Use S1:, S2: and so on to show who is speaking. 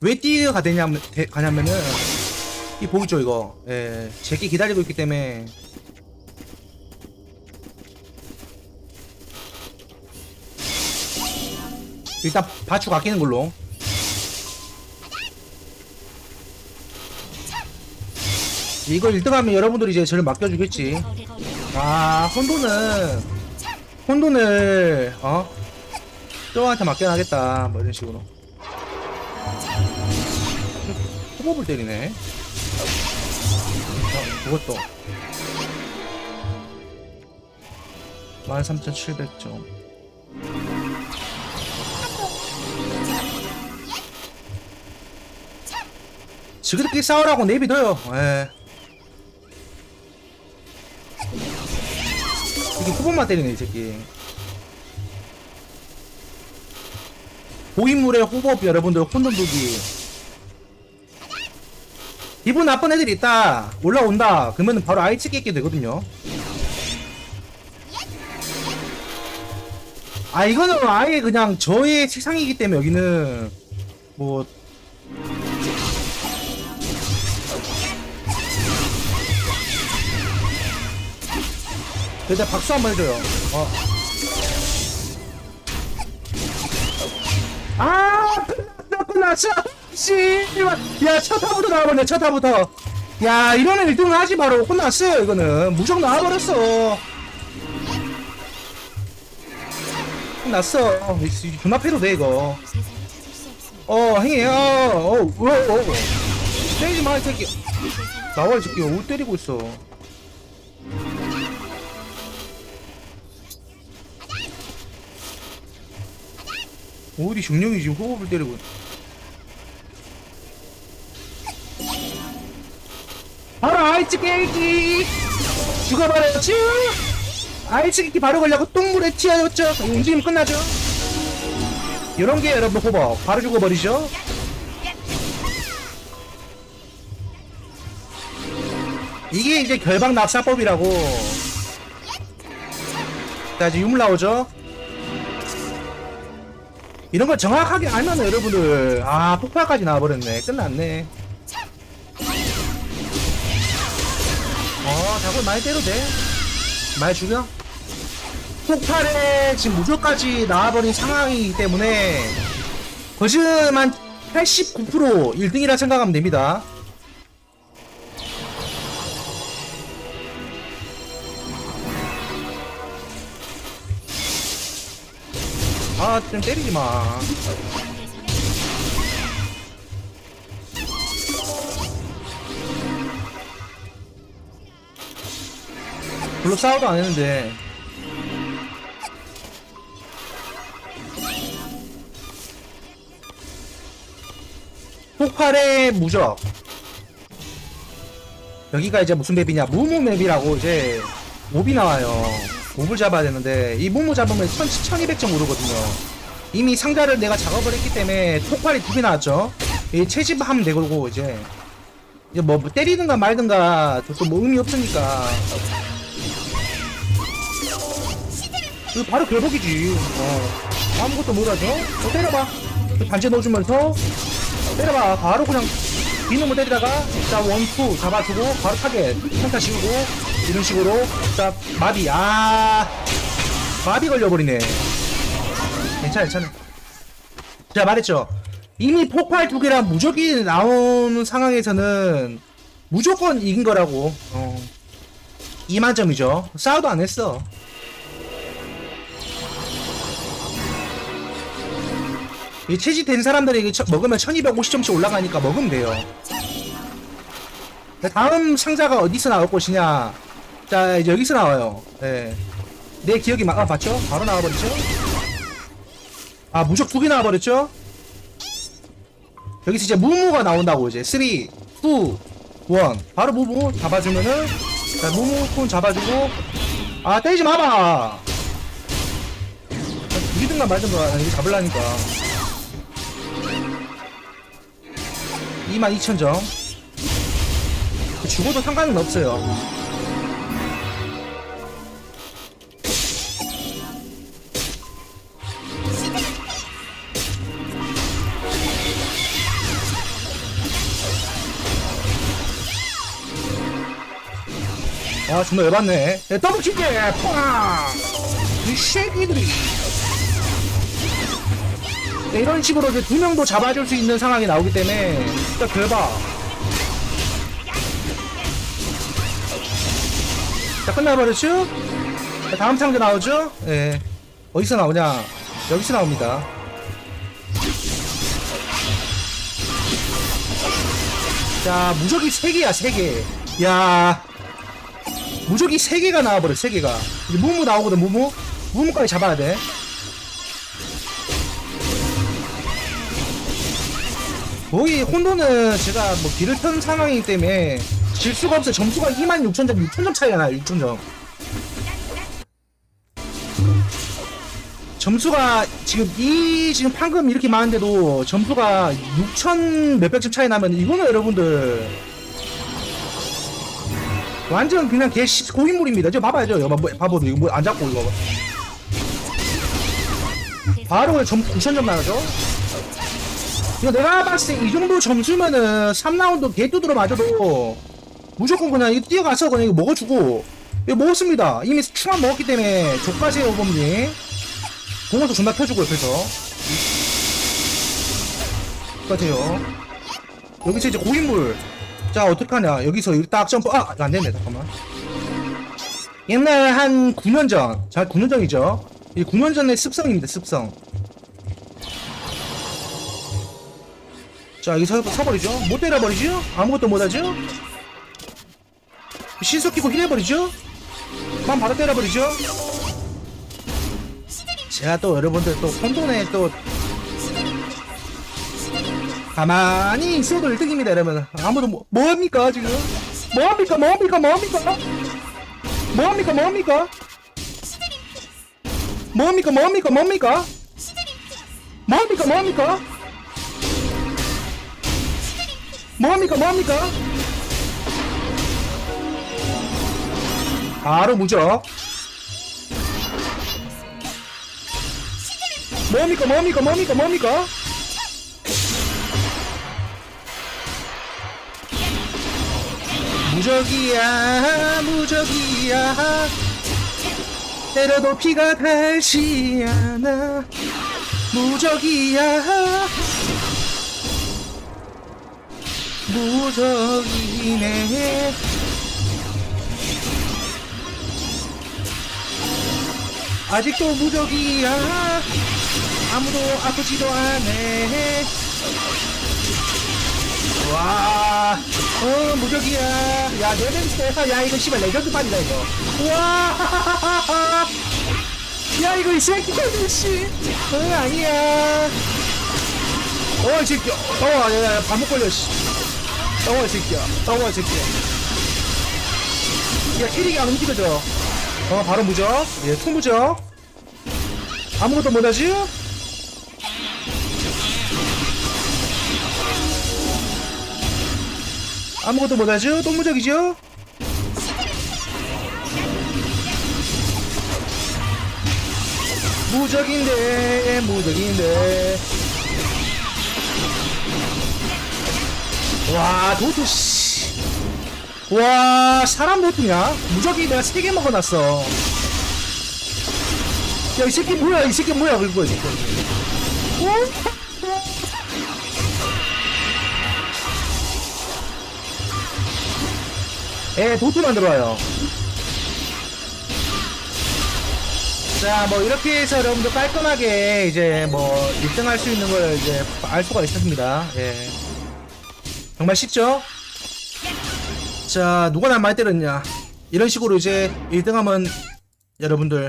S1: 왜 띠가 되냐면 되- 가냐면은 이 보이죠 이거? 예 제끼 기다리고 있기 때문에. 일단 바축 아끼는 걸로. 이거 1등하면 여러분들이 이제 저를 맡겨주겠지. 아 혼돈은 혼돈을 어? 쪼한테 맡겨놔겠다. 뭐 이런 식으로 호법을 때리네. 어, 그것도. 13700점. 지그들끼리 싸우라고 내비둬요. 예. 이게 후보만 때리네 이 새끼. 고인물의 호법 여러분들. 혼돈두기 기분 나쁜 애들이 있다. 올라온다. 그러면 바로 아이치 깨게 되거든요. 아 이거는 아예 그냥 저의 세상이기 때문에 여기는 뭐 일단 박수 한 번 해줘요. 어. 아 끝났어 끝났어 씨발 야첫 타부터 나와버렸네 첫 타부터. 야 이러면 1등을 하지 바로 끝났어요 이거는. 무조건 나와버렸어. 끝났어. 존합해도 돼 이거. 어 행해. 어어어. 때리지 마이 새끼. 나와 이 새끼. 올 때리고 있어. 어디 중령이 지금 호흡을 때리고 바로 아이치 깨기. 죽어버렸지? 아이치 깨기 바로 걸려고 똥물에 튀어졌죠? 움직임 끝나죠? 이런 게 여러분 호버 바로 죽어버리죠? 이게 이제 결방 낙사법이라고. 자 이제 유물 나오죠? 이런 걸 정확하게 알면 여러분들 아 폭발까지 나와버렸네. 끝났네 어 많이 때려도 돼. 많이 죽여? 폭발에 지금 무조까지 나와버린 상황이기 때문에 거즈만 89% 1등이라 생각하면 됩니다. 아 좀 때리지 마 별로 싸워도 안 했는데. 폭발의 무적. 여기가 이제 무슨 맵이냐? 무무 맵이라고 이제 몹이 나와요. 몹을 잡아야 되는데 이 무무 잡으면 1000, 1200점 오르거든요. 이미 상자를 내가 작업을 했기 때문에 폭발이 두 개 나왔죠. 이 채집하면 되고 이제. 이제 뭐 때리든가 말든가 또뭐 의미 없으니까 그 바로 결복이지. 어. 아무것도 못하죠? 어, 때려봐. 그 반지 넣어주면서 때려봐. 바로 그냥 비놈을 때리다가 자 원투 잡아주고 바로 타겟 평타 씌우고 이런 식으로 자 마비. 아 마비 걸려버리네. 괜찮아 괜찮아. 제가 말했죠. 이미 폭발 두 개랑 무적이 나온 상황에서는 무조건 이긴 거라고. 어. 2만 점이죠. 싸워도 안 했어 이 채집된 사람들이 처- 먹으면 1250점씩 올라가니까 먹으면 돼요. 자, 다음 상자가 어디서 나올 것이냐. 자, 이제 여기서 나와요. 예. 내 기억이 막, 아, 봤죠? 바로 나와버렸죠? 아, 무적 두 개 나와버렸죠? 여기서 이제 무무가 나온다고, 이제. 3, 2, 1. 바로 무무 잡아주면은, 자, 무무 콘 잡아주고, 아, 때리지 마봐! 죽이든가 말든가, 이거 잡으려니까. 22,000점. 그 죽어도 상관은 없어요. 아 정말 열받네. 네, 더블킥에 퐁! 이 새끼들이. 이런 식으로 이제 두 명도 잡아줄 수 있는 상황이 나오기 때문에 진짜 대박. 자 끝나버렸죠? 자, 다음 상자 나오죠? 예. 어디서 나오냐? 여기서 나옵니다. 자 무적이 3개야 3개. 야. 무적이 3개가 나와버려 3개가. 이제 무무 나오거든 무무. 무무까지 잡아야 돼 거의 혼돈은 제가 뭐 길을 턴 상황이기 때문에 질 수가 없어요 점수가 26,000점 6,000점 차이가 나요 6,000점 점수가 지금 이 지금 판금 이렇게 많은데도 점수가 6천 몇백 점 차이 나면 이거는 여러분들 완전 그냥 개 시- 고인물입니다. 저 봐봐야죠. 뭐, 봐봐도 이거 뭐 안 잡고 이거 바로 점 9천 점 나가죠. 이거 내가 봤을 때 이 정도 점수면은 3라운드 개뚜드러 맞아도 무조건 그냥 이거 뛰어가서 그냥 이거 먹어주고. 이거 먹었습니다. 이미 충만 먹었기 때문에 족가세요 범님. 공원도 존나 펴주고 옆에서. 똑같아요? 여기서 이제 고인물. 자 어떡하냐? 여기서 딱 점프. 아 안됐네 잠깐만. 옛날 한 9년 전잘 9년 전이죠. 이 9년 전의 습성입니다 습성 자 여기 서 서버리죠? 못 때려버리죠? 아무것도 못하죠? 신속 끼고 힐해버리죠? 만 바로 때려버리죠? 제가 또 여러분들 또 혼돈에 또 가만히 있어도 1등입니다 여러분. 아무도 뭐, 뭐합니까 지금? 뭐합니까 뭐합니까 뭐합니까? 뭐합니까 뭐합니까? 뭐합니까 뭐합니까 뭐합니까? 뭐합니까 뭐합니까 뭐합니까 뭐합니까? 바로 무적. 뭡니까 뭡니까 뭡니까 뭡니까? 무적이야 무적이야. 때려도 피가 달지 않아. 무적이야 무적이네 아직도 무적이야 아무도 아프지도 않네 와, 어, 무적이야. 야, 레전드, 야, 이거 씨발 레전드 판이다, 이거. 와, 야, 이거 이 새끼들, 씨. 어, 아니야. 어, 이 새끼야. 어, 야, 야, 야, 발목 걸려, 씨. 어, 이 새끼야. 어, 이 새끼야. 야, 키링이 안 움직여져. 어, 바로 무적. 예, 통무적. 아무것도 못하지? 아무것도 못하죠? 똥무적이죠? 무적인데 무적인데 와 도트 씨와 사람 도트냐? 무적이 내가 3개 먹어놨어 야 이 새끼 뭐야 이 새끼 뭐야 그거 이 새끼 어? 예, 도트 만 들어와요. 자, 뭐, 이렇게 해서 여러분들 깔끔하게 이제 뭐, 1등 할 수 있는 걸 이제 알 수가 있었습니다. 예. 정말 쉽죠? 자, 누가 날 많이 때렸냐. 이런 식으로 이제 1등 하면 여러분들